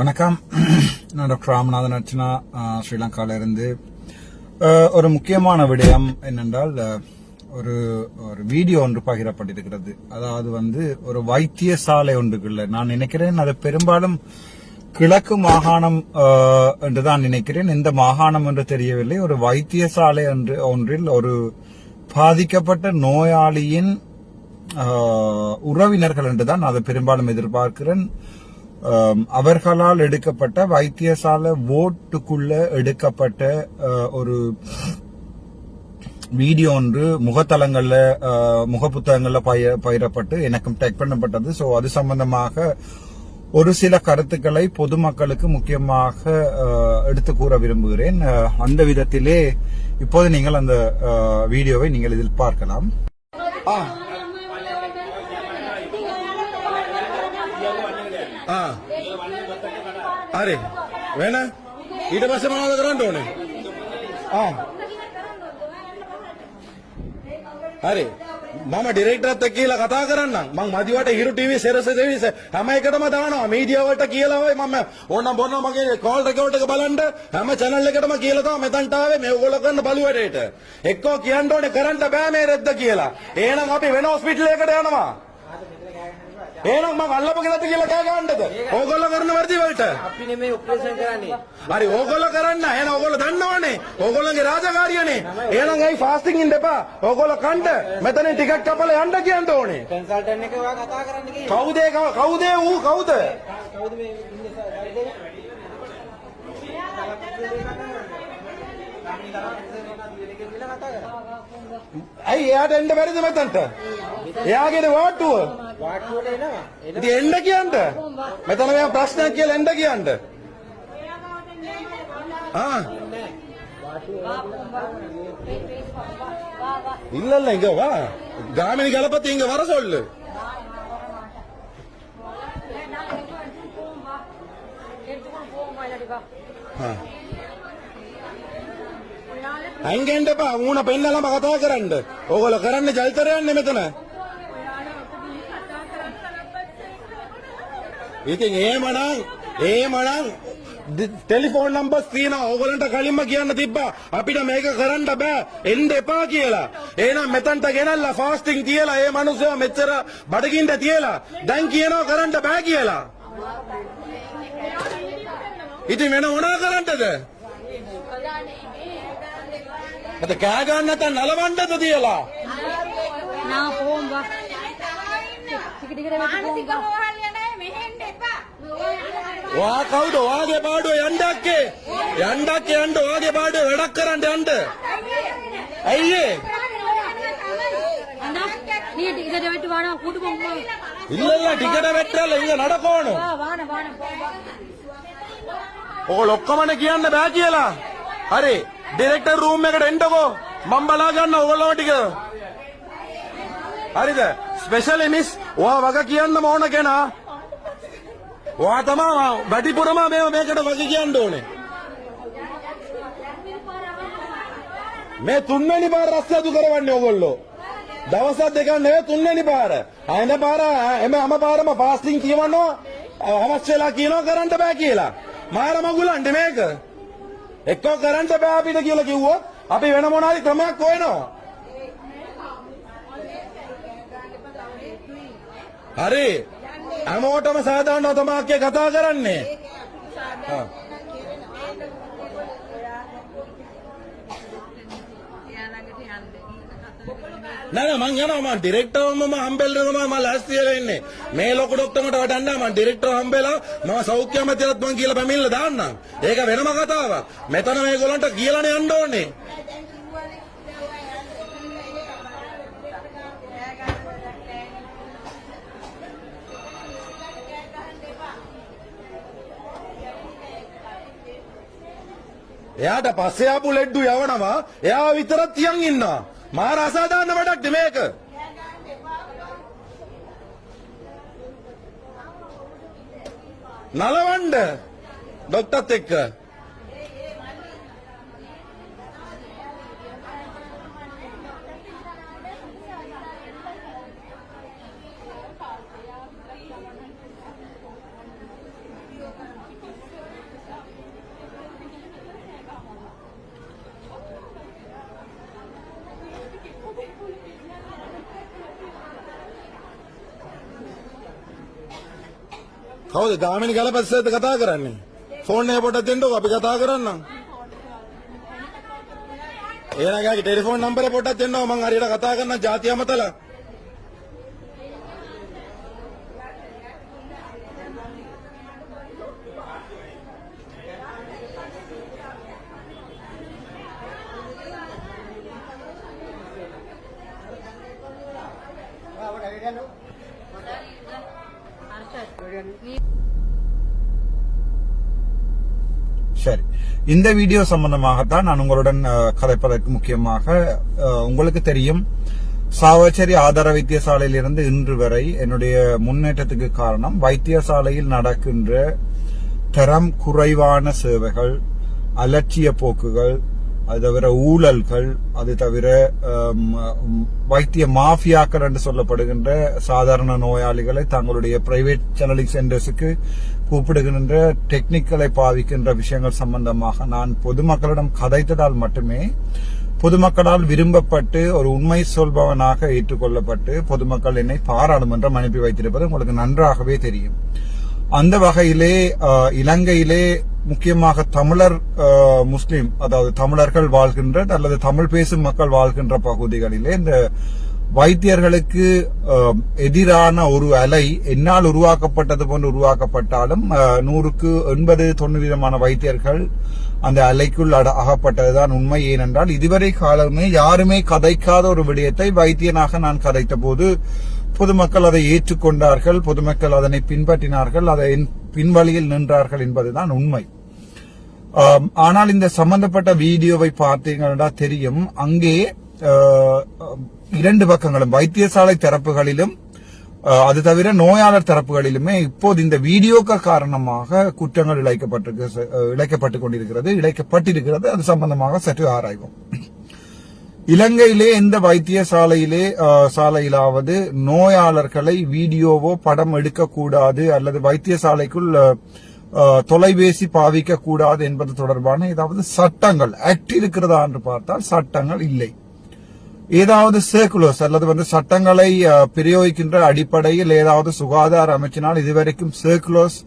வணக்கம். நான் டாக்டர் ராமநாதன் அர்ச்சனா ஸ்ரீலங்கால இருந்து ஒரு முக்கியமான விடயம் என்னென்றால் ஒரு ஒரு வீடியோ ஒன்று பகிரப்பட்டிருக்கிறது. அதாவது வந்து ஒரு வைத்தியசாலை ஒன்றுக்குள்ள. நான் நினைக்கிறேன் அது பெரும்பாலும் கிழக்கு மாகாணம் என்று தான் நினைக்கிறேன். எந்த மாகாணம் என்று தெரியவில்லை. ஒரு வைத்தியசாலை என்று ஒன்றில் ஒரு பாதிக்கப்பட்ட நோயாளியின் ஆஹ், உறவினர்கள் என்றுதான் அதை பெரும்பாலும் எதிர்பார்க்கிறேன். அவர்களால் எடுக்கப்பட்ட வைத்தியசாலை ஓட்டுக்குள்ள எடுக்கப்பட்ட ஒரு வீடியோ ஒன்று முகத்தலங்கள்ல முக முகப்புத்தகங்கள்ல பய பயிரப்பட்டு எனக்கும் டெக் பண்ணப்பட்டது. சோ அது சம்பந்தமாக ஒரு சில கருத்துக்களை பொதுமக்களுக்கு முக்கியமாக எடுத்து கூற விரும்புகிறேன். அந்த விதத்திலே இப்போது நீங்கள் அந்த வீடியோவை நீங்கள் இதில் பார்க்கலாம். ආ. ආ හරි. වෙන? ඊට පස්සේ මොනවද කරන්න ඕනේ? ආ. හරි. මම ඩිරෙක්ටර්ත් එක්ක කියලා කතා කරන්නම්. මං මදිවට හිරු ටීවී සෙරස දෙවිස හැම එකටම දානවා. මීඩියා වලට කියලා ඔය මම. ඕනම් බොන්නම් මගේ කෝල් රෙකෝඩ් එක බලන්න. හැම channel එකටම කියලා තමයි මෙතනට ආවේ මේ ඕගොල්ලෝ කරන බලු වැඩේට එක්කෝ කියන්න ඕනේ කරන්න බෑ මේ රෙද්ද කියලා. එහෙනම් අපි වෙන හොස්පිටල් එකකට යනවා. එහෙනම් මම අල්ලපු ගෙදරට කියලා කෑ ගන්නද ඕගොල්ලෝ කරන වැඩි වලට. අපි නෙමෙයි ඔපරේෂන් කරන්නේ. හරි ඕගොල්ලෝ කරන්න. එහෙනම් ඕගොල්ලෝ දන්නවනේ. ඕගොල්ලෝගේ රාජකාරියනේ. එහෙනම් ඇයි ෆාස්ටිං ඉන්න එපා? ඕගොල්ලෝ කන්න. මෙතනින් ටිකට් කපලා යන්න කියන්න ඕනේ. කන්සල්ටන්ට් එක ඔයා කතා කරන්න කිව්වේ. කවුද ඒ කව- කවුද ඌ? කවුද? කවුද මේ ඉන්නේ? ඇයි එයාට එන්න බැරිද මෙතනට එයාගේ වාට්ටුව වාට්ටුවට එනවා. එන ඉතින් එන්න කියන්න මෙතන මෙයා ප්‍රශ්නයක් කියලා එන්න කියන්න ஆ இல்ல இல்ல இங்க வா காமினி கலப்பத்தி இங்க வர சொல்லு ஆ. අයින් ගෙන්න එපා ඌණ පෙන්නලම කතා කරන්න. ඕගොල්ලෝ කරන්නේ චරිතරයන්නේ මෙතන. ඉතින් එහෙමනම් එහෙමනම් ටෙලිෆෝන් නම්බර්ස් තියෙනවා. ඕගොල්ලන්ට කලින්ම කියන්න තිබ්බා. අපිට මේක කරන්න බෑ. එන්න එපා කියලා. එහෙනම් මෙතනට ගෙනල්ලා ෆාස්ටිං කියලා ඒ මිනිස්සයා මෙච්චර බඩගින්න තියලා දැන් කියනවා කරන්න බෑ කියලා. ඉතින් වෙන මොනා කරන්නද? ಅದಕ್ಕಾಗನ್ನತ ನಲವಂಡದ ದಿಯಲ್ಲ ನಾ ಫೋನ್ ಬಾ ವಾಕ್ ಹೌದು ಹಾಗೆ ಬಾಡು ಎಂಡಕ್ಕೆ ಎಂಡಕ್ಕೆ ಎಂಡು ಹಾಗೆ ಬಾಡು ಎಡಕ್ಕರಂಡ ಎಂಡು ಅಯ್ಯೇ ಇಲ್ಲ ಇಲ್ಲ ಟಿಕೆಟ್ ಬೆಟ್ಟಲ್ಲ ಈಗ ನಡಕೋಣು ಒಕ್ಕಮನೆ ಕಿಯಂಡ ಬ್ಯಾಕಿಯಲ್ಲ ಅರೆ ඩිරෙක්ටර් රූම් එකට එන්නකෝ මම බලා ගන්න ඕගොල්ලෝ ටික. හරිද? ස්පෙෂල් එමිස් ඔයා වග කියන්න ඕන කෙනා. ඔයා තමයි වැඩිපුරම මේ මේකට වග කියන්න ඕනේ. මේ තුන්වෙනි පාර රස්සාදු කරවන්නේ ඕගොල්ලෝ. දවස් දෙකක් නෙවෙයි තුන්වෙනි පාර. අයින පාර එම අම පාරම ෆාස්ටිං කියවනවා. අවශ්‍ය වෙලා කියනවා කරන්න බෑ කියලා. මාර මගුලන්ට මේක. එක්කෝ කරන්න බෑ අපිට කියලා කිව්වොත් අපි වෙන මොනාරි ක්‍රමයක් හොයනවා. හරි. හැමෝටම සාධාරණව තමයි අක්කේ කතා කරන්නේ. නෑ නෑ මං යනවා. මං ඩිරෙක්ටර්වම මම හම්බෙල්ල තමයි මම ලෑස්ති වෙලා ඉන්නේ. මේ ලොකු ડોක්ටර්මට වඩන්න මං ඩිරෙක්ටර් හම්බෙලා මම සෞඛ්‍ය අමාත්‍යරත් මං කියලා පැමිණිල්ල දාන්නම්. ඒක වෙනම කතාවක්. මෙතන මේගොල්ලන්ට කියලානේ යන්න ඕනේ. එයාට පස්සේ ආපු ලෙඩ්ඩු යවනවා. එයා විතරක් තියන් ඉන්නවා. මා රසාදාන්න වැඩක් නෙමේක. නලවන්න ඩොක්ටර්ත් එක්ක කවුද ගාමිණි ගලපැස්සේද කතා කරන්නේ? ෆෝන් එක පොඩ්ඩක් දෙන්නකෝ අපි කතා කරන්නම්. එහෙනම් ගාගේ ටෙලිෆෝන් නම්බරේ පොඩ්ඩක් දෙන්නකෝ මං හරියට කතා කරන්න ජාතිය අමතලා. இந்த வீடியோ சம்பந்தமாகத்தான் நான் உங்களுடன் கதைப்பதற்கு முக்கியமாக உங்களுக்கு தெரியும். சாவச்சேரி ஆதார வைத்தியசாலையில் இருந்து இன்று வரை என்னுடைய முன்னேற்றத்துக்கு காரணம் வைத்தியசாலையில் நடக்கின்ற தரம் குறைவான சேவைகள் அலட்சிய போக்குகள் அது தவிர ஊழல்கள் அது தவிர வைத்திய மாஃபியாக்கள் என்று சொல்லப்படுகின்ற சாதாரண நோயாளிகளை தங்களுடைய பிரைவேட் சேனலிங் சென்டர்ஸுக்கு கூப்பிடுகின்ற டெக்னிக்கலை பாவிக்கின்ற விஷயங்கள் சம்பந்தமாக நான் பொதுமக்களிடம் கதைத்ததால் மட்டுமே பொதுமக்களால் விரும்பப்பட்டு ஒரு உண்மை சொல்பவனாக ஏற்றுக்கொள்ளப்பட்டு பொதுமக்கள் என்னை பாராளுமன்றம் அனுப்பி வைத்திருப்பது உங்களுக்கு நன்றாகவே தெரியும். அந்த வகையிலே இலங்கையிலே முக்கியமாக தமிழர் முஸ்லீம் முஸ்லிம் அதாவது தமிழர்கள் வாழ்கின்ற அல்லது தமிழ் பேசும் மக்கள் வாழ்கின்ற பகுதிகளிலே இந்த வைத்தியர்களுக்கு எதிரான ஒரு அலை என்னால் உருவாக்கப்பட்டது போன்று உருவாக்கப்பட்டாலும் நூறுக்கு எண்பது தொண்ணூறு விதமான வைத்தியர்கள் அந்த அலைக்குள் அட- அகப்பட்டதுதான் உண்மை. ஏனென்றால் இதுவரை காலமே யாருமே கதைக்காத ஒரு விடயத்தை வைத்தியனாக நான் கதைத்த போது பொதுமக்கள் அதை ஏற்றுக்கொண்டார்கள் பொதுமக்கள் அதனை பின்பற்றினார்கள் அதை பின்வழியில் நின்றார்கள் என்பதுதான் உண்மை. ஆனால் இந்த சம்பந்தப்பட்ட வீடியோவை பார்த்தீங்கன்னா தெரியும். அங்கே இரண்டு பக்கங்களும் வைத்தியசாலை தரப்புகளிலும் அது தவிர நோயாளர் தரப்புகளிலுமே இப்போது இந்த வீடியோக்க காரணமாக குற்றங்கள் இழைக்கப்பட்டிருக்கு அஹ், இழைக்கப்பட்டுக் கொண்டிருக்கிறது இழைக்கப்பட்டிருக்கிறது. அது சம்பந்தமாக சற்று ஆராய்வோம். இலங்கையிலே எந்த வைத்தியசாலையிலே சாலையிலாவது நோயாளர்களை வீடியோவோ படம் எடுக்கக்கூடாது அல்லது வைத்தியசாலைக்குள் தொலைபேசி பாவிக்க கூடாது என்பது தொடர்பான ஏதாவது சட்டங்கள் ஆக்ட் இருக்கிறதா என்று பார்த்தால் சட்டங்கள் இல்லை. ஏதாவது சர்க்குலர்ஸ் அல்லது வந்து சட்டங்களை பிரயோகிக்கின்ற அடிப்படையில் ஏதாவது சுகாதார அமைச்சினால் இதுவரைக்கும் சர்க்குலர்ஸ்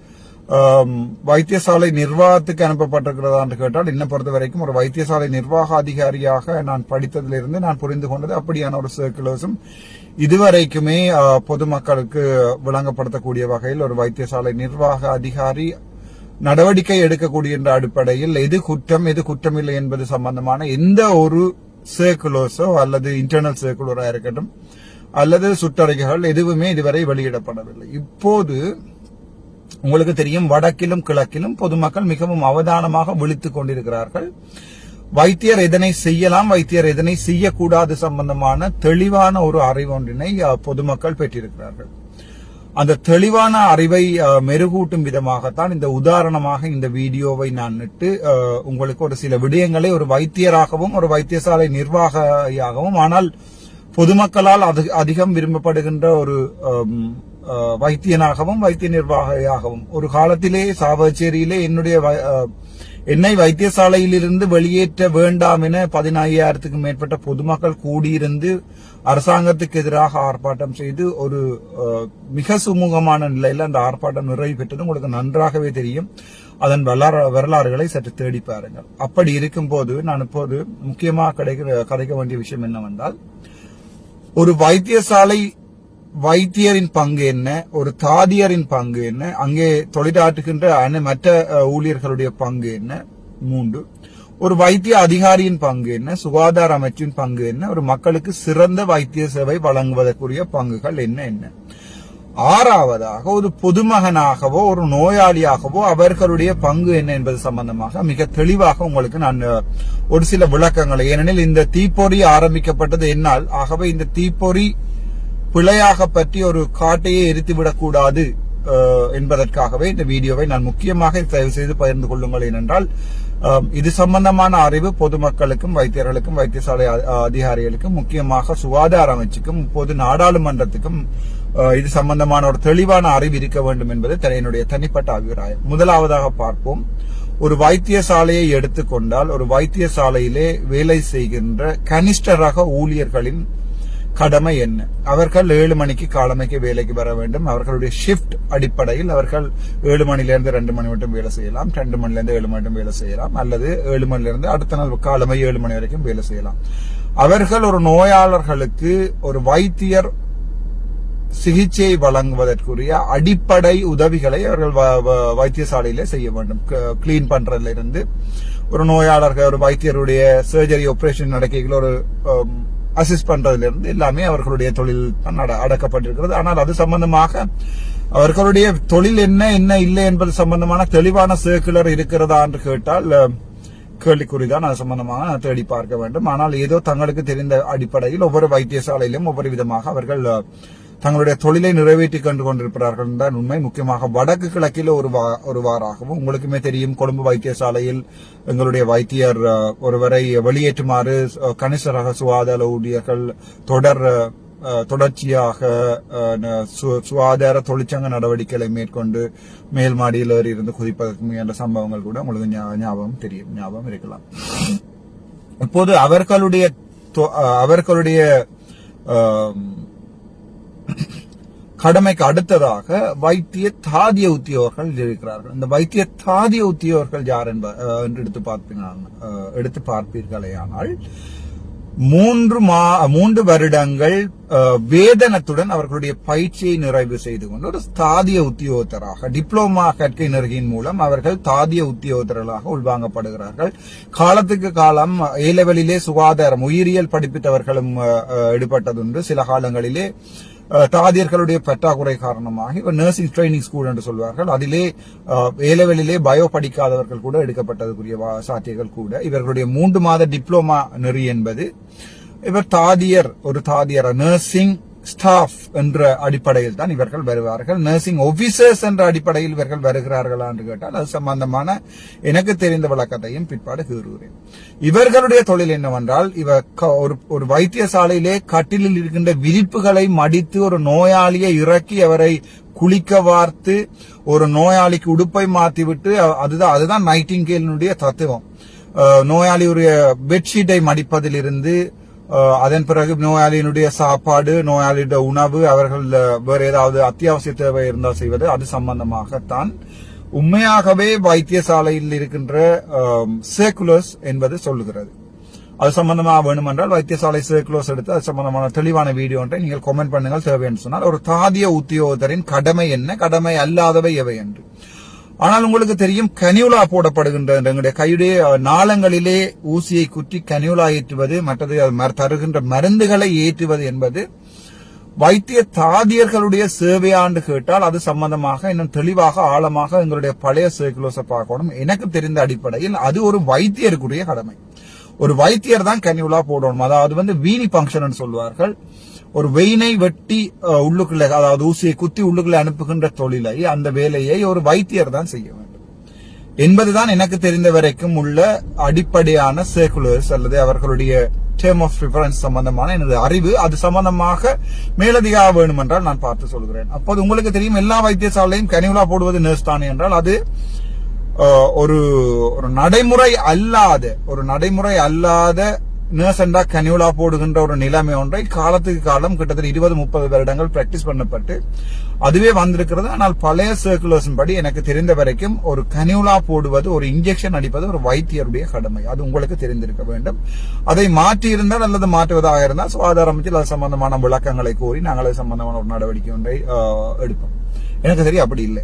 வைத்தியசாலை நிர்வாகத்துக்கு அனுப்பப்பட்டிருக்கிறதா என்று கேட்டால் என்ன பொறுத்த வரைக்கும் ஒரு வைத்தியசாலை நிர்வாக அதிகாரியாக நான் படித்ததிலிருந்து நான் புரிந்து கொண்டது அப்படியான ஒரு சர்க்குலர்ஸும் இதுவரைக்குமே பொதுமக்களுக்கு விளங்கப்படுத்தக்கூடிய வகையில் ஒரு வைத்தியசாலை நிர்வாக அதிகாரி நடவடிக்கை எடுக்கக்கூடிய என்ற அடிப்படையில் எது குற்றம் எது குற்றமில்லை என்பது சம்பந்தமான எந்த ஒரு சர்க்குலர்ஸோ அல்லது இன்டர்னல் சர்க்குலராக இருக்கட்டும் அல்லது சுற்றறிக்கைகள் எதுவுமே இதுவரை வெளியிடப்படவில்லை. இப்போது உங்களுக்கு தெரியும் வடக்கிலும் கிழக்கிலும் பொதுமக்கள் மிகவும் அவதானமாக விழித்துக் கொண்டிருக்கிறார்கள். வைத்தியர் எதனை செய்யலாம் வைத்தியர் எதனை செய்யக்கூடாது சம்பந்தமான தெளிவான ஒரு அறிவொன்றினை பொதுமக்கள் பெற்றிருக்கிறார்கள். அந்த தெளிவான அறிவை மெருகூட்டும் விதமாகத்தான் இந்த உதாரணமாக இந்த வீடியோவை நான் நிட்டு உங்களுக்கு ஒரு சில விடயங்களை ஒரு வைத்தியராகவும் ஒரு வைத்தியசாலை நிர்வாகியாகவும் ஆனால் பொதுமக்களால் அது அதிகம் விரும்பப்படுகின்ற ஒரு வைத்தியனாகவும் வைத்திய நிர்வாகியாகவும். ஒரு காலத்திலே சாவச்சேரியிலே என்னுடைய என்னை வைத்தியசாலையிலிருந்து வெளியேற்ற வேண்டாம் என பதினாயிரத்துக்கும் மேற்பட்ட பொதுமக்கள் கூடியிருந்து அரசாங்கத்துக்கு எதிராக ஆர்ப்பாட்டம் செய்து ஒரு மிக சுமூகமான நிலையில் அந்த ஆர்ப்பாட்டம் நிறைவு பெற்றது. உங்களுக்கு நன்றாகவே தெரியும். அதன் வரலாறு வரலாறுகளை சற்று தேடி பாருங்கள். அப்படி இருக்கும்போது நான் இப்போது முக்கியமாக கிடைக்க கதைக்க வேண்டிய விஷயம் என்னவென்றால் ஒரு வைத்தியசாலை வைத்தியரின் பங்கு என்ன? ஒரு தாதியரின் பங்கு என்ன? அங்கே தொழிலாற்றுகின்ற மற்ற ஊழியர்களுடைய பங்கு என்ன? மூன்று. ஒரு வைத்திய அதிகாரியின் பங்கு என்ன? சுகாதார அமைச்சின் பங்கு என்ன? ஒரு மக்களுக்கு சிறந்த வைத்திய சேவை வழங்குவதற்குரிய பங்குகள் என்ன என்ன? ஆறாவதாக ஒரு பொதுமகனாகவோ ஒரு நோயாளியாகவோ அவர்களுடைய பங்கு என்ன என்பது சம்பந்தமாக மிக தெளிவாக உங்களுக்கு நான் ஒரு சில விளக்கங்களை. ஏனெனில் இந்த தீப்பொறி ஆரம்பிக்கப்பட்டது என்னால். ஆகவே இந்த தீப்பொறி பிழையாக பற்றி ஒரு காட்டையே எரித்துவிடக்கூடாது என்பதற்காகவே இந்த வீடியோவை நான் முக்கியமாக தயவு செய்து பகிர்ந்து கொள்ளுங்கள் ஏனென்றால் இது சம்பந்தமான அறிவு பொதுமக்களுக்கும் வைத்தியர்களுக்கும் வைத்தியசாலை அதிகாரிகளுக்கும் முக்கியமாக சுகாதார அமைச்சுக்கும் இப்போது நாடாளுமன்றத்துக்கும் இது சம்பந்தமான ஒரு தெளிவான அறிவு இருக்க வேண்டும் என்பது என்னுடைய தனிப்பட்ட அபிப்பிராயம். முதலாவதாக பார்ப்போம். ஒரு வைத்தியசாலையை எடுத்துக்கொண்டால் ஒரு வைத்தியசாலையிலே வேலை செய்கின்ற கனிஷ்ட ரக ஊழியர்களின் கடமை என்ன? அவர்கள் ஏழு மணிக்கு காலமைக்கு வேலைக்கு வர வேண்டும். அவர்களுடைய ஷிஃப்ட் அடிப்படையில் அவர்கள் ஏழு மணிலிருந்து ரெண்டு மணி மட்டும் வேலை செய்யலாம். ரெண்டு மணிலிருந்து ஏழு மணி மட்டும் வேலை செய்யலாம். அல்லது ஏழு மணிலிருந்து அடுத்த நாள் காலமை ஏழு மணி வரைக்கும் வேலை செய்யலாம். அவர்கள் ஒரு நோயாளர்களுக்கு ஒரு வைத்தியர் சிகிச்சை வழங்குவதற்குரிய அடிப்படை உதவிகளை அவர்கள் வ- வ- வைத்தியசாலையிலே செய்ய வேண்டும். கிளீன் பண்றதுல இருந்து ஒரு நோயாளர்கள் ஒரு வைத்தியருடைய சர்ஜரி ஆபரேஷன் நடக்கைகள் ஒரு அசிஸ்ட் பண்றதுல இருந்து எல்லாமே அவர்களுடைய தொழில் அட- அடக்கப்பட்டிருக்கிறது. ஆனால் அது சம்பந்தமாக அவர்களுடைய தொழில் என்ன என்ன இல்லை என்பது சம்பந்தமான தெளிவான சர்க்குலர் இருக்கிறதா என்று கேட்டால் அஹ், கேள்விக்குறிதான் அது சம்பந்தமாக தேடி பார்க்க வேண்டும். ஆனால் ஏதோ தங்களுக்கு தெரிந்த அடிப்படையில் ஒவ்வொரு வைத்தியசாலையிலும் ஒவ்வொரு விதமாக அவர்கள் தங்களுடைய தொழிலை நிறைவேற்றி கண்டு கொண்டிருக்கிறார்கள் தான் உண்மை. முக்கியமாக வடக்கு கிழக்கில் ஒரு வா- ஒரு வாராகவும் உங்களுக்குமே தெரியும் கொழும்பு வைத்தியசாலையில் எங்களுடைய வைத்தியர் ஒருவரை வெளியேற்றுமாறு அஹ், கணிச ரக சுகாதார ஊழியர்கள் தொடர் தொடர்ச்சியாக ந- சு- சுகாதார தொழிற்சங்க நடவடிக்கைகளை மேற்கொண்டு மேல் மாடியில் இருந்து குதிப்பதற்கு முயன்ற சம்பவங்கள் கூட உங்களுக்கு ஞாபகம் தெரியும் ஞாபகம் இருக்கலாம். இப்போது அவர்களுடைய தொ- அவர்களுடைய கடமைக்கு அடுத்ததாக வைத்திய தாதிய உத்தியோகர்கள் இருக்கிறார்கள். இந்த வைத்திய தாதிய உத்தியோகர்கள் யார் என்ப என்று எடுத்து பார்ப்பீங்க எடுத்து பார்ப்பீர்களேயானால் மூன்று மா மூன்று வருடங்கள் வேதனத்துடன் அவர்களுடைய பயிற்சியை நிறைவு செய்து கொண்டு ஒரு தாதிய உத்தியோகத்தராக டிப்ளோமா கற்கை நெருகின் மூலம் அவர்கள் தாதிய உத்தியோகத்தர்களாக உள்வாங்கப்படுகிறார்கள். காலத்துக்கு காலம் ஏலவெளியிலே சுகாதாரம் உயிரியல் படிப்பித்தவர்களும் அஹ், ஈடுபட்டதுண்டு சில காலங்களிலே தாதியர்களுடைய பற்றாக்குறை காரணமாக இவர் நர்சிங் ட்ரைனிங் ஸ்கூல் என்று சொல்வார்கள். அதிலே ஏலவெளியிலே பயோ படிக்காதவர்கள் கூட எடுக்கப்பட்டதுக்குரிய சாத்தியங்கள் கூட. இவர்களுடைய மூன்று மாத டிப்ளோமா நெறி என்பது இவர் தாதியர் ஒரு தாதியர் நர்சிங் ஸ்டாஃப் என்ற அடிப்படையில் தான் இவர்கள் வருவார்கள். நர்சிங் ஆபீசர்ஸ் என்ற அடிப்படையில் இவர்கள் வருகிறார்களா என்று கேட்டால் அது சம்பந்தமான எனக்கு தெரிந்த விளக்கத்தையும் பிற்பாடு கூறுகிறேன். இவர்களுடைய தொழில் என்னவென்றால் இவர் க- ஒரு ஒரு வைத்தியசாலையிலே கட்டிலில் இருக்கின்ற விரிப்புகளை மடித்து ஒரு நோயாளியை இறக்கி அவரை குளிக்க வார்த்து ஒரு நோயாளிக்கு உடுப்பை மாத்தி விட்டு அதுதான் அதுதான் நைட்டிங்கேலினுடைய தத்துவம். நோயாளியுடைய பெட்ஷீட்டை மடிப்பதிலிருந்து அதன் பிறகு நோயாளியினுடைய சாப்பாடு நோயாளியுடைய உணவு அவர்கள் வேறு ஏதாவது அத்தியாவசிய தேவை இருந்தால் செய்வது அது சம்பந்தமாகத்தான். உண்மையாகவே வைத்தியசாலையில் இருக்கின்ற சேக்குலர்ஸ் என்பது சொல்லுகிறது. அது சம்பந்தமாக வேணுமென்றால் வைத்தியசாலை சர்க்குலர்ஸ் எடுத்து அது சம்பந்தமான தெளிவான வீடியோ ஒன்றை நீங்கள் கமெண்ட் பண்ணுங்கள் தேவை என்று சொன்னால். ஒரு தாதிய உத்தியோகத்தரின் கடமை என்ன? கடமை அல்லாதவை எவை என்று. ஆனால் உங்களுக்கு தெரியும் கனியுலா போடப்படுகின்ற எங்களுடைய கையுடைய நாளங்களிலே ஊசியை குற்றி கனியுலா ஏற்றுவது மற்றது தருகின்ற மருந்துகளை ஏற்றுவது என்பது வைத்திய தாதியர்களுடைய சேவையாண்டு கேட்டால் அது சம்பந்தமாக இன்னும் தெளிவாக ஆழமாக எங்களுடைய பழைய சர்க்குலர்ஸை பார்க்கணும். எனக்கு தெரிந்த அடிப்படையில் அது ஒரு வைத்தியருக்குரிய கடமை. ஒரு வைத்தியர் தான் கனியுலா போடணும். அதாவது வந்து வீணி பங்கன் சொல்வார்கள். ஒரு வெயினை வெட்டி உள்ளுக்குள்ள அதாவது ஊசியை குத்தி உள்ளுக்குள்ள அனுப்புகின்ற தொழிலை அந்த வேலையை ஒரு வைத்தியர் தான் செய்ய வேண்டும். என்பதுதான் எனக்கு தெரிந்த வரைக்கும் உள்ள அடிப்படையான சர்க்குலர்ஸ் அல்லது அவர்களுடைய டேர்ம் ஆஃப் ரிஃபரன்ஸ் சம்பந்தமான எனது அறிவு. அது சம்பந்தமாக மேலதிகா வேணுமென்றால் நான் பார்த்து சொல்கிறேன். அப்போது உங்களுக்கு தெரியும் எல்லா வைத்தியசாலையும் கனிவுலா போடுவது நர்ஸ் தானே என்றால் அது ஒரு ஒரு நடைமுறை அல்லாத ஒரு நடைமுறை அல்லாத நர்ஸ் என்றா போடுகின்ற ஒரு நிலைமை ஒன்றை காலத்துக்கு காலம் கிட்டத்தட்ட இருபது முப்பது வருடங்கள் பிராக்டிஸ் பண்ணப்பட்டு அதுவே வந்திருக்கிறது. ஆனால் பழைய சர்க்குலர்ஸின் படி எனக்கு தெரிந்த வரைக்கும் ஒரு கனிவுலா போடுவது ஒரு இன்ஜெக்ஷன் அடிப்பது ஒரு வைத்தியருடைய கடமை. அது உங்களுக்கு தெரிந்திருக்க வேண்டும். அதை மாற்றியிருந்தால் அல்லது மாற்றுவதாக இருந்தால் சுகாதார அமைச்சர் அது சம்பந்தமான விளக்கங்களை கோரி நாங்கள் அது சம்பந்தமான ஒரு நடவடிக்கை ஒன்றை எடுப்போம். எனக்கு தெரியும் அப்படி இல்லை.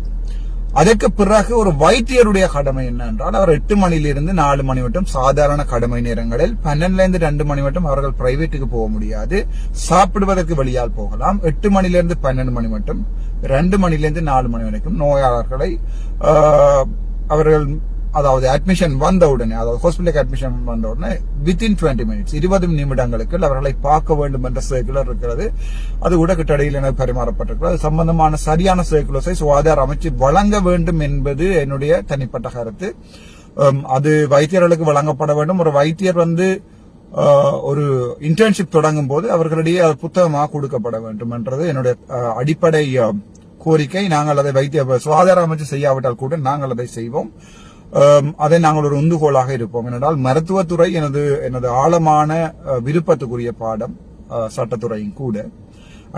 அதற்கு பிறகு ஒரு வைத்தியருடைய கடமை என்ன என்றால் அவர் எட்டு மணியிலிருந்து நாலு மணி மட்டும் சாதாரண கடமை நேரங்களில் பன்னெண்டுல இருந்து ரெண்டு மணி மட்டும் அவர்கள் பிரைவேட்டுக்கு போக முடியாது. சாப்பிடுவதற்கு வெளியால் போகலாம். எட்டு மணிலிருந்து பன்னெண்டு மணி மட்டும் ரெண்டு மணிலிருந்து நாலு மணி வரைக்கும் நோயாளர்களை அவர்கள் அதாவது அட்மிஷன் வந்த உடனே அதாவது ஹாஸ்பிட்டலுக்கு அட்மிஷன் வந்த உடனே வித்தின் டுவெண்ட்டி மினிட்ஸ் இருபது நிமிடங்களுக்கு அவர்களை பார்க்க வேண்டும் என்ற சர்க்குலர் இருக்கிறது. அது உடக்கட்டடையில் என பரிமாறப்பட்டிருக்கிறது. அது சம்பந்தமான சரியான சர்க்குலர்ஸை சுகாதார அமைச்சு வழங்க வேண்டும் என்பது என்னுடைய தனிப்பட்ட கருத்து. அது வைத்தியர்களுக்கு வழங்கப்பட வேண்டும். ஒரு வைத்தியர் வந்து ஒரு இன்டர்ன்ஷிப் தொடங்கும் போது அவர்களிடையே அது புத்தகமாக கொடுக்கப்பட வேண்டும் என்றது என்னுடைய அடிப்படை கோரிக்கை. நாங்கள் அதை வைத்திய சுகாதார அமைச்சு செய்யாவிட்டால் கூட நாங்கள் அதை செய்வோம். அதை நாங்கள் ஒரு உந்துகோலாக இருப்போம் ஏனென்றால் மருத்துவத்துறை எனது எனது ஆழமான விருப்பத்துக்குரிய பாடம் சட்டத்துறையும் கூட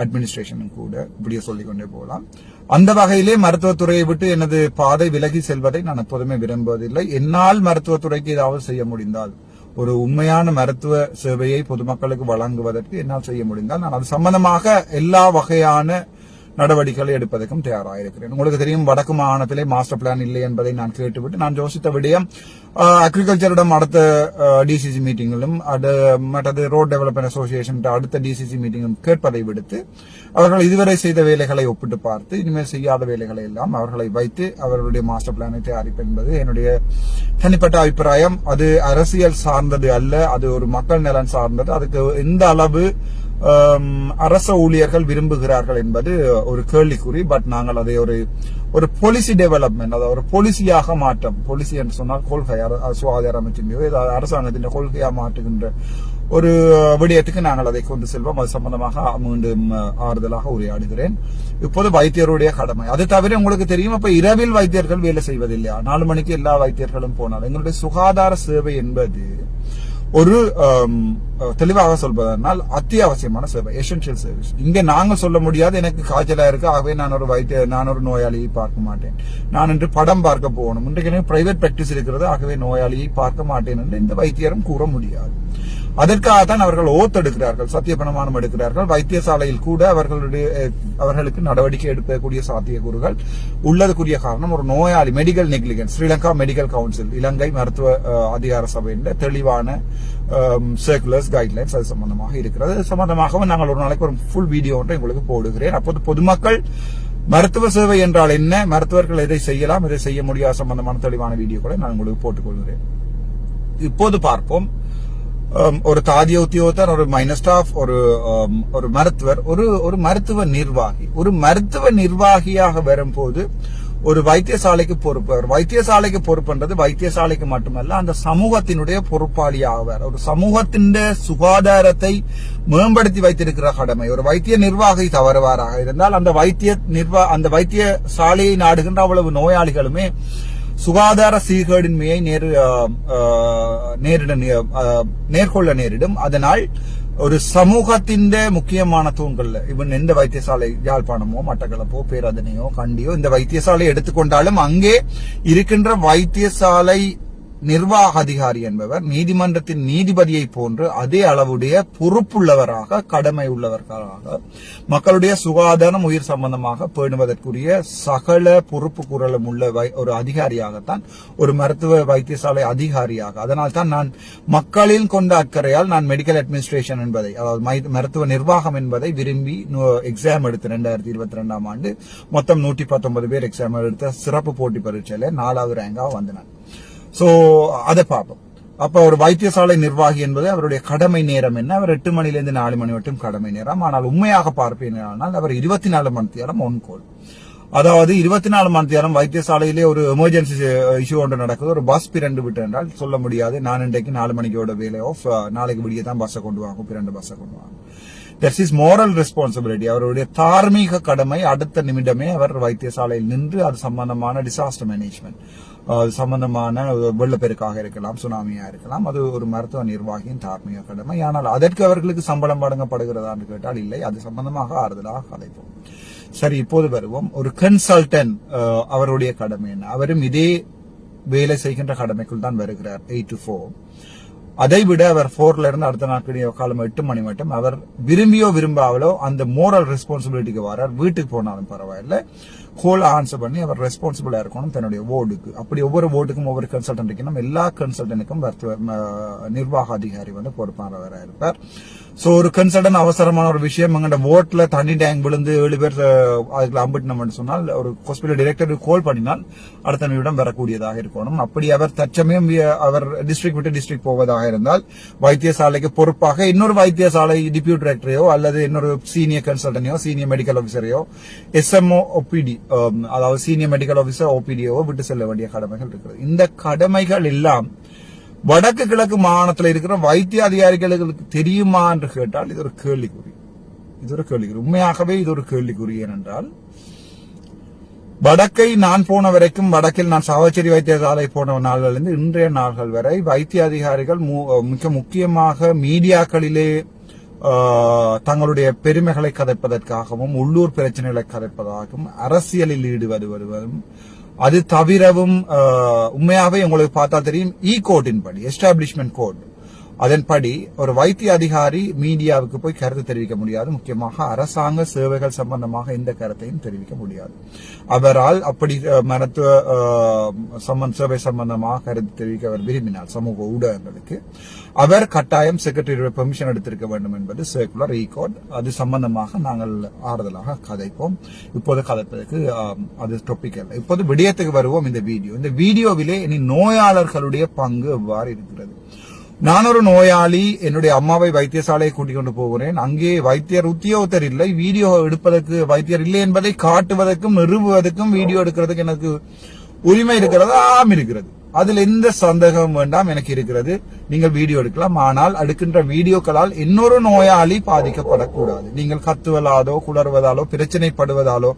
அட்மினிஸ்ட்ரேஷனும் கூட இப்படியே சொல்லிக் கொண்டே போகலாம். அந்த வகையிலே மருத்துவத்துறையை விட்டு எனது பாதை விலகி செல்வதை நான் எப்போதுமே விரும்புவதில்லை. என்னால் மருத்துவத்துறைக்கு ஏதாவது செய்ய முடிந்தால் ஒரு உண்மையான மருத்துவ சேவையை பொதுமக்களுக்கு வழங்குவதற்கு என்னால் செய்ய முடிந்தால் நான் அது சம்பந்தமாக எல்லா வகையான நடவடிக்கைகளை எடுப்பதற்கும் தயாராக இருக்கிறேன் உங்களுக்கு தெரியும் வடக்கு மாகாணத்திலே மாஸ்டர் பிளான் இல்லை என்பதை நான் கேட்டுவிட்டு நான் யோசித்த விடயம் அக்ரிகல்ச்சரிடம் அடுத்த டிசிசி மீட்டிங்கிலும் அது மற்றது ரோட் டெவலப்மெண்ட் அசோசியேஷன் அடுத்த டிசிசி மீட்டிங்கும் கேட்பதை விடுத்து அவர்கள் இதுவரை செய்த வேலைகளை ஒப்பிட்டு பார்த்து இனிமேல் செய்யாத வேலைகளை எல்லாம் அவர்களை வைத்து அவர்களுடைய மாஸ்டர் பிளானை தயாரிப்பு என்பது என்னுடைய தனிப்பட்ட அபிப்பிராயம். அது அரசியல் சார்ந்தது அல்ல அது ஒரு மக்கள் நலன் சார்ந்தது. அதுக்கு எந்த அளவு அரச ஊழியர்கள் விரும்புகிறார்கள் என்பது ஒரு கேள்விக்குறி பட் நாங்கள் அதை ஒரு ஒரு பாலிசி டெவலப்மெண்ட் அதாவது ஒரு பாலிசியாக மாற்றம் பாலிசி என்று சொன்னால் கொள்கை அர- சுகாதார அமைச்சின் ஏதாவது அரசாங்கத்தின் கொள்கையாக மாற்றுகின்ற ஒரு விடயத்துக்கு நாங்கள் அதை கொண்டு செல்வோம். அது சம்பந்தமாக மீண்டும் ஆறுதலாக உரையாடுகிறேன். இப்போது வைத்தியருடைய கடமை. அது தவிர உங்களுக்கு தெரியும் இப்ப இரவில் வைத்தியர்கள் வேலை செய்வதில்லையா நாலு மணிக்கு எல்லா வைத்தியர்களும் போனால் எங்களுடைய சுகாதார சேவை என்பது ஒரு தெளிவாக சொல்வதனால் அத்தியாவசியமான சேவை எசென்ஷியல் சர்வீஸ் இங்க நாங்கள் சொல்ல முடியாது எனக்கு காய்ச்சலா இருக்கு ஆகவே நான் ஒரு வைத்திய நான் ஒரு நோயாளியை பார்க்க மாட்டேன். நான் இன்று படம் பார்க்க போகணும். இன்றைக்கு எனக்கு பிரைவேட் பிராக்டிஸ் இருக்கிறது ஆகவே நோயாளியை பார்க்க மாட்டேன் என்று இந்த வைத்தியரும் கூற முடியாது. அதற்காகத்தான் அவர்கள் ஓத்தெடுக்கிறார்கள் சத்திய பிரமாணம் எடுக்கிறார்கள். வைத்தியசாலையில் கூட அவர்களுடைய eh, அவர்களுக்கு நடவடிக்கை எடுக்கக்கூடிய சாத்தியக்கூறுகள் உள்ளதுக்குரிய காரணம் ஒரு நோயாளி medical negligence Sri Lanka medical council Ilangai மருத்துவ eh, அதிகார சபையின் தெளிவான eh, சர்க்குலர்ஸ் கைட்லைன்ஸ் அது சம்பந்தமாக இருக்கிறது. அது சம்பந்தமாகவும் நாங்கள் ஒரு நாளைக்கு ஒரு ஃபுல் வீடியோ ஒன்றை உங்களுக்கு போடுகிறேன். அப்போது பொதுமக்கள் மருத்துவ சேவை என்றால் என்ன மருத்துவர்கள் எதை செய்யலாம் எதை செய்ய முடியாத சம்பந்தமான தெளிவான வீடியோக்களை நான் உங்களுக்கு போட்டுக்கொள்கிறேன். இப்போது பார்ப்போம். Um, ஒரு தாதிய உத்தியோகத்தர் ஒரு மைனர் ஸ்டாஃப் ஒரு um, ஒரு மருத்துவர் ஒரு ஒரு மருத்துவ நிர்வாகி. ஒரு மருத்துவ நிர்வாகியாக வரும்போது ஒரு வைத்தியசாலைக்கு பொறுப்பு வைத்தியசாலைக்கு பொறுப்புன்றது வைத்தியசாலைக்கு மட்டுமல்ல அந்த சமூகத்தினுடைய பொறுப்பாளியாக ஒரு சமூகத்தின் சுகாதாரத்தை மேம்படுத்தி வைத்திருக்கிற கடமை. ஒரு வைத்திய நிர்வாகி தவறுவாராக இருந்தால் அந்த வைத்திய நிர்வா அந்த வைத்திய சாலையை நாடுகின்ற அவ்வளவு நோயாளிகளுமே சுகாதார சீர்கேடின்மையை நேரு நேரிட நேர்கொள்ள நேரிடும். அதனால் ஒரு சமூகத்தின் முக்கியமான தூண்கள்ல இவன் எந்த வைத்தியசாலை யாழ்ப்பாணமோ மட்டக்களப்போ பேரதனையோ கண்டியோ இந்த வைத்தியசாலை எடுத்துக்கொண்டாலும் அங்கே இருக்கின்ற வைத்தியசாலை நிர்வாக அதிகாரி என்பவர் நீதிமன்றத்தின் நீதிபதியை போன்று அதே அளவுடைய பொறுப்புள்ளவராக கடமை உள்ளவர்களாக மக்களுடைய சுகாதாரம் உயிர் சம்பந்தமாக பேணுவதற்குரிய சகல பொறுப்பு குரலும் உள்ள வை- ஒரு அதிகாரியாகத்தான் ஒரு மருத்துவ வைத்தியசாலை அதிகாரியாக. அதனால் தான் நான் மக்களில் கொண்ட அக்கறையால் நான் மெடிக்கல் அட்மினிஸ்ட்ரேஷன் என்பதை அதாவது மை- மருத்துவ நிர்வாகம் என்பதை விரும்பி எக்ஸாம் எடுத்து ரெண்டாயிரத்தி இருபத்தி ரெண்டாம் ஆண்டு மொத்தம் நூற்றி பத்தொன்பது பேர் எக்ஸாம் எடுத்த சிறப்பு போட்டி பரீட்சையில நாலாவது ரேங்காக வந்தேன் சோ அதை பார்ப்போம். அப்ப ஒரு வைத்தியசாலை நிர்வாகி என்பது அவருடைய கடமை நேரம் என்ன? அவர் எட்டு மணிலேருந்து நாலு மணி மட்டும் கடமை நேரம். ஆனால் உண்மையாக பார்ப்பீர்கள் அவர் இருபத்தி நாலு மணி நேரம் ஒன் கோல் அதாவது இருபத்தி நாலு மணி நேரம் வைத்தியசாலையிலே ஒரு எமர்ஜென்சி இஷ்யூ ஒன்று நடக்குது. ஒரு பஸ் பிறண்டு விட்டு என்றால் சொல்ல முடியாது. நான் இன்றைக்கு நாலு மணிக்கோட வேலை ஆஃப் நாளைக்கு விடிய தான் பஸ்ஸை கொண்டு வாங்க. பிறண்டு பஸ்ஸை கொண்டு வாங்க. தட்ஸ் இஸ் மோரல் ரெஸ்பான்சிபிலிட்டி அவருடைய தார்மீக கடமை அடுத்த நிமிடமே அவர் வைத்தியசாலையில் நின்று அது சம்பந்தமான டிசாஸ்டர் மேனேஜ்மெண்ட் சம்பந்தமான வெள்ளப்பெருக்காக இருக்கலாம் சுனாமியா இருக்கலாம் அது ஒரு மருத்துவ நிர்வாகியின் தார்மீக கடமை. ஆனால் அதற்கு அவர்களுக்கு சம்பளம் வழங்கப்படுகிறதா என்று கேட்டால் இல்லை அது சம்பந்தமாக ஆறுதலாக அழைப்போம் சரி இப்போது வருவோம். ஒரு கன்சல்டன்ட் அவருடைய கடமை என்ன? அவரும் இதே வேலை செய்கின்ற கடமைக்குள் தான் வருகிறார் எயிட் டு ஃபோர் அதை விட அவர் போர்ல இருந்து அடுத்த நாட்களுடைய காலம் எட்டு மணி மட்டும் அவர் விரும்பியோ விரும்பாவலோ அந்த மோரல் ரெஸ்பான்சிபிலிட்டிக்கு வரார். வீட்டுக்கு போனாலும் பரவாயில்ல. ஹோல் ஆன்சர் பண்ணி அவர் ரெஸ்பான்சிபிளா இருக்கணும் தன்னுடைய ஓர்டுக்கு அப்படி ஒவ்வொரு ஓட்டுக்கும் ஒவ்வொரு கன்சல்டன்ட் இருக்கணும் எல்லா கன்சல்டனுக்கும் நிர்வாக அதிகாரி வந்து பொறுப்பானவராக இருப்பார். ஸோ ஒரு கன்சல்டன் அவசரமான ஒரு விஷயம் எங்கட ஓட்டில் தண்ணி டேங்க் விழுந்து ஏழு பேர் அதுக்கு அம்பிட்டினம்னு சொன்னால் ஒரு ஹாஸ்பிட்டல் டைரக்டருக்கு கால் பண்ணினால் அடுத்த நிமிடம் வரக்கூடியதாக இருக்கணும். அப்படி அவர் தற்சமயம் அவர் டிஸ்ட்ரிக்ட் விட்டு டிஸ்ட்ரிக்ட் போவதாக இருந்தால் வைத்தியசாலைக்கு பொறுப்பாக இன்னொரு வைத்தியசாலை டிபியூட் டிரெக்டரையோ அல்லது இன்னொரு சீனியர் கன்சல்டனையோ சீனியர் மெடிக்கல் ஆஃபீஸரையோ எஸ்எம்ஓ ஒபிடி Um, அதாவது சீனியர் மெடிக்கல் ஆஃபீஸர் ஓபிடியோ விட்டு செல்ல வேண்டிய கடமைகள் இருக்கிறது. இந்த கடமைகள் எல்லாம் வடக்கு கிழக்கு மாகாணத்தில் இருக்கிற வைத்திய அதிகாரிகளுக்கு தெரியுமா என்று கேட்டால் இது ஒரு கேள்விக்குறி. இது ஒரு கேள்விக்குறி. உண்மையாகவே இது ஒரு கேள்விக்குறி ஏனென்றால் வடக்கை நான் போன வரைக்கும் வடக்கில் நான் சாவச்சேரி வைத்தியசாலை போன நாள்களிலிருந்து இன்றைய நாள்கள் வரை வைத்திய அதிகாரிகள் மு- மிக முக்கியமாக மீடியாக்களிலே தங்களுடைய பெருமைகளை கதைப்பதற்காகவும் உள்ளூர் பிரச்சனைகளை கதைப்பதாகவும் அரசியலில் ஈடுபடு வருவதும் அது தவிரவும் உண்மையாகவே உங்களுக்கு பார்த்தா தெரியும் இ கோட்டின் படி எஸ்டாப்ளிஷ்மெண்ட் கோட் அதன்படி ஒரு வைத்திய அதிகாரி மீடியாவுக்கு போய் கருத்து தெரிவிக்க முடியாது. முக்கியமாக அரசாங்க சேவைகள் சம்பந்தமாக எந்த கருத்தையும் தெரிவிக்க முடியாது. அவரால் அப்படி மருத்துவ சம்பந்த சேவை சம்பந்தமாக கருத்து தெரிவிக்க அவர் விரும்பினார் சமூக ஊடகங்களுக்கு அவர் கட்டாயம் செக்ரட்டரியோட பெர்மிஷன் எடுத்திருக்க வேண்டும் என்பது சர்க்குலர் ரீகார்ட் அது சம்பந்தமாக நாங்கள் ஆறுதலாக கதைப்போம். இப்போது கதைப்பதற்கு அது டொபிக் அல்ல. இப்போது விடயத்துக்கு வருவோம் இந்த வீடியோ இந்த வீடியோவிலே இனி நோயாளர்களுடைய பங்கு எவ்வாறு இருக்கிறது? நான் ஒரு நோயாளி என்னுடைய அம்மாவை வைத்தியசாலையை கூட்டிக் கொண்டு போகிறேன். அங்கே வைத்தியர் உத்தியோகத்தர் இல்லை. வீடியோ எடுப்பதற்கு வைத்தியர் இல்லை என்பதை காட்டுவதற்கும் நிறுவுவதற்கும் வீடியோ எடுக்கிறதுக்கு எனக்கு உரிமை இருக்கிறது? ஆம் இருக்கிறது. அதில் எந்த சந்தேகம் வேண்டாம் எனக்கு இருக்கிறது. நீங்கள் வீடியோ எடுக்கலாம். ஆனால் எடுக்கின்ற வீடியோக்களால் இன்னொரு நோயாளி பாதிக்கப்படக்கூடாது. நீங்கள் கத்துவதாலோ குளறுவதாலோ பிரச்சனைப்படுவதாலோ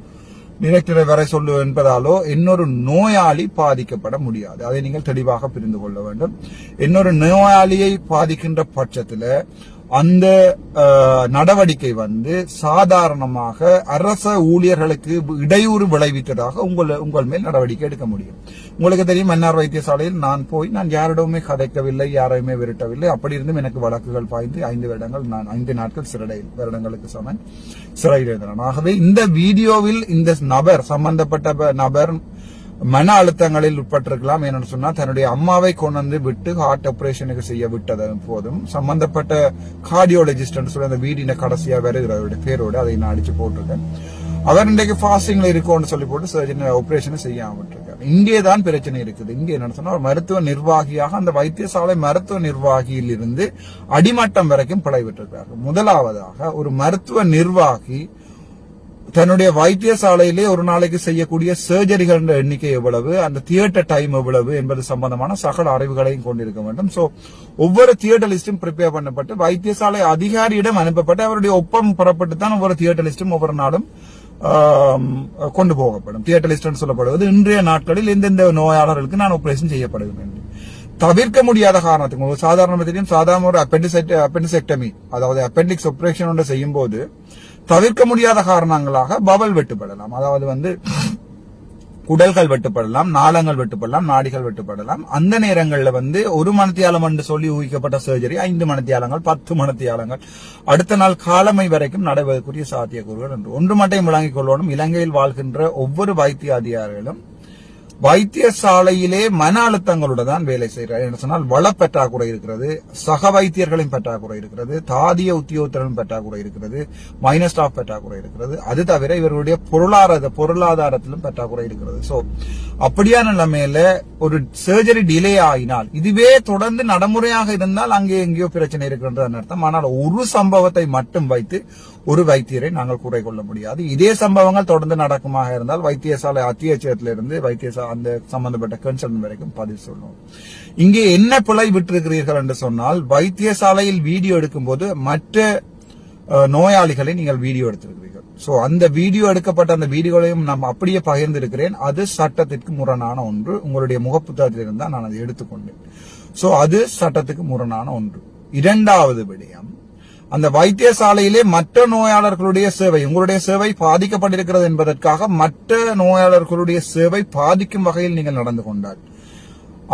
டிரெக்டரை வரை சொல்லு என்பதாலோ இன்னொரு நோயாளி பாதிக்கப்பட முடியாது. அதை நீங்கள் தெளிவாக புரிந்து கொள்ள வேண்டும். இன்னொரு நோயாளியை பாதிக்கின்ற பட்சத்தில் அந்த நடவடிக்கை வந்து சாதாரணமாக அரச ஊழியர்களுக்கு இடையூறு விளைவித்ததாக உங்கள் உங்கள் மேல் நடவடிக்கை எடுக்க முடியும். உங்களுக்கு தெரியும் மன்னார் வைத்தியசாலையில் நான் போய் நான் யாரிடமே கதைக்கவில்லை யாரையுமே விரட்டவில்லை. அப்படி இருந்தும் எனக்கு வழக்குகள் பாய்ந்து ஐந்து வருடங்கள் நான் ஐந்து நாட்கள் சிறையில் வருடங்களுக்கு சமன் சிறையில் இருந்தேன். ஆகவே இந்த வீடியோவில் இந்த நபர் சம்பந்தப்பட்ட ப- நபர் மன அழுத்தங்களில் உட்பட்டிருக்கலாம் என்னன்னு சொன்னா தன்னுடைய அம்மாவை கொண்டு வந்து விட்டு ஹார்ட் ஆபரேஷனுக்கு செய்ய விட்டது போதும். சம்பந்தப்பட்ட கார்டியோலஜிஸ்ட் சொல்லி அந்த வீடின கடைசியா வருகிற அவருடைய பேரோடு. அதை நான் அடிச்சு போட்டிருக்கேன். அவர் இன்றைக்கு ஃபாஸ்டிங்ல இருக்கோம்னு சொல்லி போட்டு சர்ஜன் ஆபரேஷன் செய்யாம விட்டுருக்காரு. இங்கே தான் பிரச்சனை இருக்குது. இங்கே என்ன சொன்னா ஒரு மருத்துவ நிர்வாகியாக அந்த வைத்தியசாலை மருத்துவ நிர்வாகியில் இருந்து அடிமட்டம் வரைக்கும் பிழைவிட்டிருக்கிறார்கள் முதலாவதாக ஒரு மருத்துவ நிர்வாகி தன்னுடைய வைத்தியசாலையிலே ஒரு நாளைக்கு செய்யக்கூடிய சர்ஜரிகள் எண்ணிக்கை எவ்வளவு? அந்த தியேட்டர் டைம் எவ்வளவு? என்பது சம்பந்தமான சகல அறிவுகளையும் கொண்டிருக்க வேண்டும். சோ ஒவ்வொரு தியேட்டர் லிஸ்டும் ப்ரிப்பேர் பண்ணப்பட்டு வைத்தியசாலை அதிகாரியிடம் அனுப்பப்பட்டு அவருடைய ஒப்பம் பெறப்பட்டு தான் ஒவ்வொரு தியேட்டர் லிஸ்டும் ஒவ்வொரு நாளும் கொண்டு போகப்படும். தியேட்டர் லிஸ்ட் சொல்லப்படுவது இன்றைய நாட்களில் எந்தெந்த நோயாளர்களுக்கு நான் ஆபரேஷன் செய்யப்படுகிறேன் தவிர்க்க முடியாத காரணத்துக்கு ஒரு சாதாரண தெரியும் சாதாரண ஒரு அப்பெண்டிசைட் அப்பெண்டிசெக்டமி அதாவது அப்பெண்டிக்ஸ் ஆபரேஷன் ஒன்று செய்யும் போது தவிர்க்க முடியாத காரணங்களாக பவல் வெட்டுப்படலாம். அதாவது வந்து குடல்கள் வெட்டுப்படலாம் நாளங்கள் வெட்டுப்படலாம் நாடிகள் வெட்டுப்படலாம். அந்த நேரங்களில் வந்து ஒரு மணத்தியாலம் என்று சொல்லி ஊகிக்கப்பட்ட சர்ஜரி ஐந்து மணத்தியாலங்கள் பத்து மணத்தியாலங்கள். அடுத்த நாள் காலமை வரைக்கும் நடைபெறக்கூடிய சாத்தியக்கூறுகள் என்று. ஒன்று மட்டும் விளங்கிக் கொள்ளணும். இலங்கையில் வாழ்கின்ற ஒவ்வொரு வைத்திய அதிகாரிகளும் வைத்தியசாலையிலே மன அழுத்தங்களோட தான் வேலை செய்கிறார் என்று சொன்னால் வள பற்றாக்குறை இருக்கிறது சக வைத்தியர்களின் பற்றாக்குறை இருக்கிறது தாதிய உத்தியோகத்தரின் பற்றாக்குறை இருக்கிறது மைனஸ் ஸ்டாஃப் பற்றாக்குறை இருக்கிறது. அது தவிர இவர்களுடைய பொருளாதார பொருளாதாரத்திலும் பற்றாக்குறை இருக்கிறது. சோ அப்படியான நிலைமையில ஒரு சர்ஜரி டிலே ஆகினால் இதுவே தொடர்ந்து நடைமுறையாக இருந்தால் அங்கே எங்கேயோ பிரச்சனை இருக்கின்றது அர்த்தம். ஆனால் ஒரு சம்பவத்தை மட்டும் வைத்து ஒரு வைத்தியரை நாங்கள் குறை கொள்ள முடியாது. இதே சம்பவங்கள் தொடர்ந்து நடக்குமாக இருந்தால் வைத்தியசாலை அத்தியட்சத்திலிருந்து வைத்தியசாலை அந்த சம்பந்தப்பட்ட கன்சர்ன் வரைக்கும் பதில் சொல்லுவோம். இங்கே என்ன பிழை விட்டிருக்கிறீர்கள் என்று சொன்னால் வைத்தியசாலையில் வீடியோ எடுக்கும்போது மற்ற நோயாளிகளை நீங்கள் வீடியோ எடுத்திருக்கிறீர்கள். சோ அந்த வீடியோ எடுக்கப்பட்ட அந்த வீடியோகளையும் நான் அப்படியே பகிர்ந்திருக்கிறேன். அது சட்டத்திற்கு முரணான ஒன்று. உங்களுடைய முகப்புத்தகத்திலிருந்து தான் நான் அதை எடுத்துக்கொண்டேன். சோ அது சட்டத்துக்கு முரணான ஒன்று. இரண்டாவது விடயம் அந்த வைத்தியசாலையிலே மற்ற நோயாளர்களுடைய சேவை உங்களுடைய சேவை பாதிக்கப்பட்டிருக்கிறது என்பதற்காக மற்ற நோயாளர்களுடைய சேவை பாதிக்கும் வகையில் நீங்கள் நடந்து கொண்டால்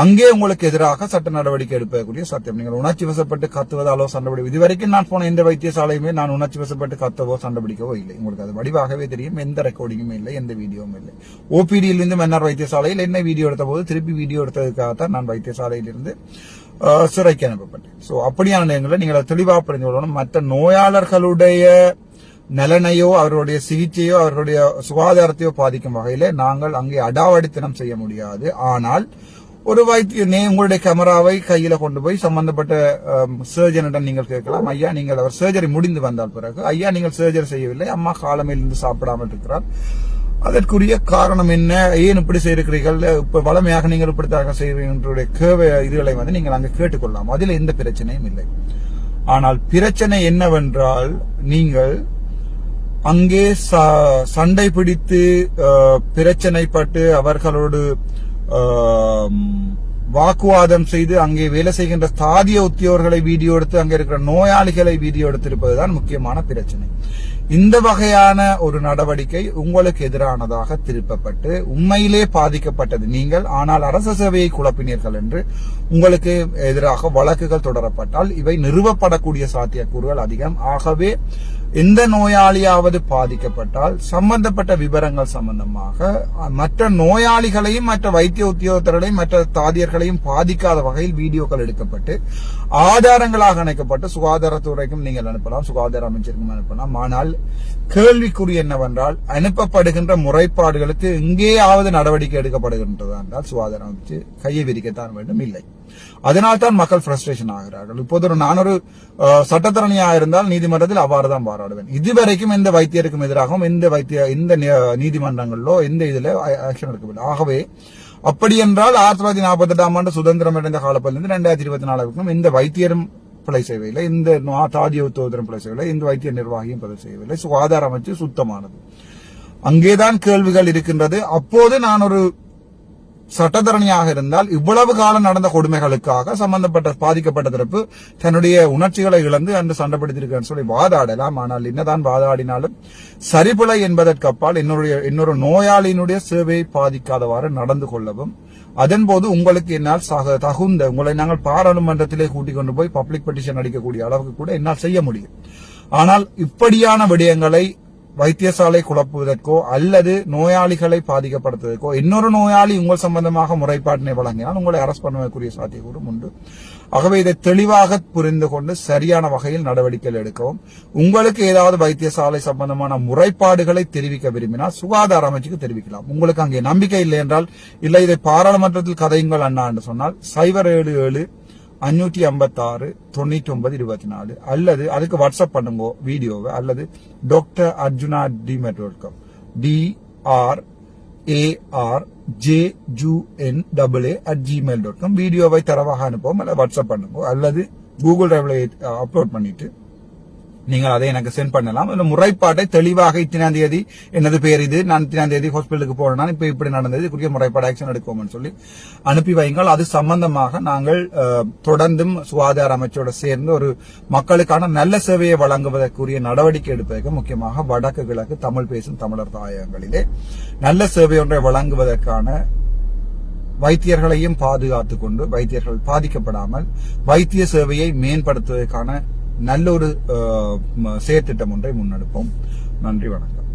அங்கே உங்களுக்கு எதிராக சட்ட நடவடிக்கை எடுப்பக்கூடிய சத்தியம். நீங்கள் உணர்ச்சி வசப்பட்டு கத்துவதாலோ சண்டை இது இதுவரைக்கும் நான் போன எந்த வைத்தியசாலையுமே நான் உணர்ச்சி வசப்பட்டு கத்தவோ சண்டை பிடிக்கவோ இல்லை. உங்களுக்கு அது வடிவாகவே தெரியும் எந்த ரெக்கார்டிங்குமே இல்லை எந்த வீடியோவும் இல்லை. ஓபிடியிலிருந்து மன்னர் வைத்தியசாலையில் என்ன வீடியோ எடுத்த போது திருப்பி வீடியோ எடுத்ததுக்காகத்தான் நான் வைத்தியசாலையிலிருந்து சிறைக்கு அனுப்பப்பட்டேன் ஸோ அப்படியான நேரங்களில் நீங்கள் தெளிவாக புரிந்து கொள்ளணும். மற்ற நோயாளர்களுடைய நலனையோ அவர்களுடைய சிகிச்சையோ அவர்களுடைய சுகாதாரத்தையோ பாதிக்கும் வகையில நாங்கள் அங்கே அடாவடித்தனம் செய்ய முடியாது. ஆனால் ஒரு வைத்திய நே உங்களுடைய கேமராவை கையில கொண்டு போய் சம்பந்தப்பட்ட சர்ஜனிடம் நீங்கள் கேட்கலாம். ஐயா நீங்கள் அவர் சர்ஜரி முடிந்து வந்தால் பிறகு ஐயா நீங்கள் சர்ஜரி செய்யவில்லை. அம்மா காலமையிலிருந்து சாப்பிடாமல் இருக்கிறார். அதற்குரிய காரணம் என்ன? ஏன் இப்படி செய்திருக்கிறீர்கள்? இப்ப வளமையாக நீங்கள் இப்படித்தாக செய்கிறீர்களுடைய கேவை இதுகளை வந்து நீங்கள் அங்கே கேட்டுக்கொள்ளலாம். அதில் எந்த பிரச்சனையும் இல்லை. ஆனால் பிரச்சனை என்னவென்றால் நீங்கள் அங்கே ச- சண்டை பிடித்து பிரச்சனை பிரச்சனைப்பட்டு அவர்களோடு வாக்குவாதம் செய்து அங்கே வேலை செய்கின்ற தாதிய உத்தியோகர்களை வீடியோ எடுத்து அங்கே இருக்கிற நோயாளிகளை வீடியோ எடுத்திருப்பதுதான் முக்கியமான பிரச்சனை. இந்த வகையான ஒரு நடவடிக்கை உங்களுக்கு எதிரானதாக திருப்பப்பட்டு உண்மையிலே பாதிக்கப்பட்டது நீங்கள் ஆனால் அரச சேவையை குழப்பினீர்கள் என்று உங்களுக்கு எதிராக வழக்குகள் தொடரப்பட்டால் இவை நிறுவப்படக்கூடிய சாத்தியக்கூறுகள் அதிகம். ஆகவே எந்த நோயாளியாவது பாதிக்கப்பட்டால் சம்பந்தப்பட்ட விவரங்கள் சம்பந்தமாக மற்ற நோயாளிகளையும் மற்ற வைத்திய உத்தியோகத்தர்களையும் மற்ற தாதியர்களையும் பாதிக்காத வகையில் வீடியோக்கள் எடுக்கப்பட்டு ஆதாரங்களாக இணைக்கப்பட்டு சுகாதாரத்துறைக்கும் நீங்கள் அனுப்பலாம் சுகாதார அமைச்சருக்கும் அனுப்பலாம். ஆனால் கேள்விக்குறி என்னவென்றால் அனுப்பப்படுகின்ற முறைப்பாடுகளுக்கு எங்கேயாவது நடவடிக்கை எடுக்கப்படுகின்றதா என்றால் சுகாதார அமைச்சு கையை விரிக்கத்தான் வேண்டும் இல்லை. அதனால் தான் மக்கள் ஃப்ரஸ்ட்ரேஷன் ஆகிறார்கள். இப்போது ஒரு நான் ஒரு சட்டத்தரணியா இருந்தால் நீதிமன்றத்தில் அவ்வாறு தான் பாராடுவேன். இதுவரைக்கும் எந்த வைத்தியருக்கும் எதிராகவும் எந்த வைத்திய இந்த நீதிமன்றங்களிலோ எந்த இதுல ஆக்ஷன் எடுக்கவில்லை. ஆகவே அப்படி என்றால் ஆயிரத்தி தொள்ளாயிரத்தி நாற்பத்தி எட்டாம் ஆண்டு சுதந்திரம் அடைந்த காலப்பதிலிருந்து ரெண்டாயிரத்தி இருபத்தி நாலு வரைக்கும் இந்த வைத்தியரும் பிழை செய்யவில்லை இந்த தாதிய உத்தோதரம் பிழை செய்யவில்லை இந்த வைத்திய நிர்வாகியும் பிழை செய்யவில்லை சுகாதார அமைச்சு சுத்தமானது. அங்கேதான் கேள்விகள் இருக்கின்றது. அப்போது நான் ஒரு சட்டத்தரணியாக இருந்தால் இவ்வளவு காலம் நடந்த கொடுமைகளுக்காக சம்பந்தப்பட்ட பாதிக்கப்பட்ட தரப்பு தன்னுடைய உணர்ச்சிகளை இழந்து அன்று சண்டை சொல்லி வாதாடலாம். ஆனால் என்னதான் வாதாடினாலும் சரிபிழை என்பதற்கு அப்பால் என்னுடைய இன்னொரு நோயாளியினுடைய சேவையை பாதிக்காதவாறு நடந்து கொள்ளவும் அதன் போது உங்களுக்கு என்னால் தகுந்த உங்களை நாங்கள் பாராளுமன்றத்திலே கூட்டிக் கொண்டு போய் பப்ளிக் பெட்டிஷன் அடிக்கக்கூடிய அளவுக்கு கூட என்னால் செய்ய முடியும். ஆனால் இப்படியான விடயங்களை வைத்தியசாலை குழப்புவதற்கோ அல்லது நோயாளிகளை பாதிக்கப்படுத்துவதற்கோ இன்னொரு நோயாளி உங்கள் சம்பந்தமாக முறைப்பாட்டினை வழங்கினால் உங்களை அரஸ்ட் பண்ணுவதற்குரிய சாத்தியக்கூறும் உண்டு. ஆகவே இதை தெளிவாக புரிந்து கொண்டு சரியான வகையில் நடவடிக்கைகள் எடுக்கவும். உங்களுக்கு ஏதாவது வைத்தியசாலை சம்பந்தமான முறைப்பாடுகளை தெரிவிக்க விரும்பினால் சுகாதார அமைச்சுக்கு தெரிவிக்கலாம். உங்களுக்கு அங்கே நம்பிக்கை இல்லை என்றால் இல்லை இதை பாராளுமன்றத்தில் கதையுங்கள் அண்ணா என்று சொன்னால் சைபர் ஏழு ஏழு அஞ்சூற்றி ஐம்பத்தாறு தொண்ணூற்றி ஒன்பது இருபத்தி நாலு அல்லது அதுக்கு வாட்ஸ்அப் பண்ணுங்க வீடியோவை அல்லது doctor Arjuna demat dot com DR AR J U N double A at Gmail dot com வீடியோவை தரவாக அனுப்பவும் அல்ல வாட்ஸ்அப் பண்ணுவோம் அல்லது கூகுள் டிரைவ்ல அப்லோட் பண்ணிட்டு நீங்கள் அதை எனக்கு சென்ட் பண்ணலாம். அந்த முறைப்பாட்டை தெளிவாக இத்தனாம் தேதி எனது பேர் இது? நான் இத்தனாம் தேதி ஹாஸ்பிட்டலுக்கு போறேன். இப்ப இப்படி நடந்தது. இதுக்குரிய முறைப்பாடு ஆக்ஷன் எடுக்குவோம்னு சொல்லி அனுப்பி வைங்கள். அது சம்பந்தமாக நாங்கள் தொடர்ந்தும் சுகாதார அமைச்சோட சேர்ந்து ஒரு மக்களுக்கான நல்ல சேவையை வழங்குவதற்குரிய நடவடிக்கை எடுப்பதற்கு முக்கியமாக வடக்கு கிழக்கு தமிழ் பேசும் தமிழர் தாயகங்களிலே நல்ல சேவை ஒன்றை வழங்குவதற்கான வைத்தியர்களையும் பாதுகாத்துக் கொண்டு வைத்தியர்கள் பாதிக்கப்படாமல் வைத்திய சேவையை மேம்படுத்துவதற்கான நல்ல ஒரு செயற்திட்டம் ஒன்றை முன்னெடுப்போம். நன்றி வணக்கம்.